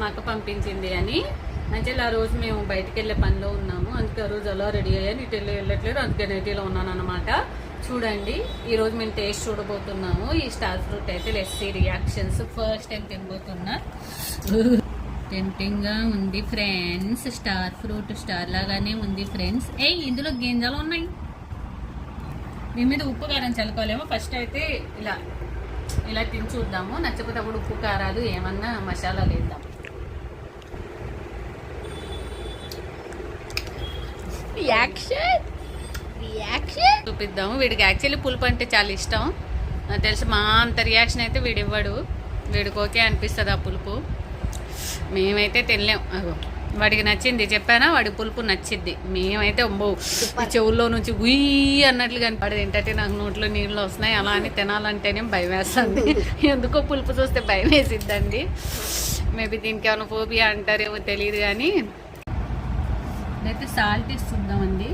మా అక్క పంపించింది అని. అంటే ఆ రోజు మేము బయటకు వెళ్ళే పనిలో ఉన్నాము. అందుకే ఆ రోజు అలా రెడీ అయ్యాను. ఇటు వెళ్ళి వెళ్ళట్లేదు. అందుకే నైటీలో ఉన్నాను అనమాట చూడండి ఈరోజు మేము టేస్ట్ చూడబోతున్నాము. ఈ స్టార్ ఫ్రూట్ అయితే let's see reactions first time తినబోతున్నా. టెంటింగ్గా ఉంది ఫ్రెండ్స్ స్టార్ ఫ్రూట్ స్టార్ లాగానే ఉంది ఫ్రెండ్స్ ఏ ఇందులో గింజలు ఉన్నాయి. మీ మీద ఉప్పు కారం చల్లుకోలేమో. ఫస్ట్ అయితే ఇలా ఇలా తిని చూద్దాము. నచ్చకపోతే అప్పుడు ఉప్పు కారాలు ఏమన్నా మసాలాలు వేద్దాం. రియాక్షన్ రియాక్షన్ చూపిద్దాము. వీడికి యాక్చువల్లీ పులుపు అంటే చాలా ఇష్టం. నాకు తెలిసి మా అంత రియాక్షన్ అయితే వీడు ఇవ్వడు. వీడికి ఓకే అనిపిస్తుంది ఆ పులుపు. మేమైతే తినలేం. అగో వాడికి నచ్చింది. చెప్పానా? వాడి పులుపు నచ్చింది మేమైతే ఈ చెవుల్లో నుంచి ఉయ్యి అన్నట్లు కనపడదు ఏంటంటే నాకు నోట్లో నీళ్ళు వస్తున్నాయి. అలా అని తినాలంటేనే భయం వేస్తుంది ఎందుకో పులుపు చూస్తే భయం వేసిద్దండి మేబీ దీనికి ఏమైనా ఫోబియా అంటారేమో తెలియదు కానీ ఇదైతే సాల్ట్ ఇస్తుందామండి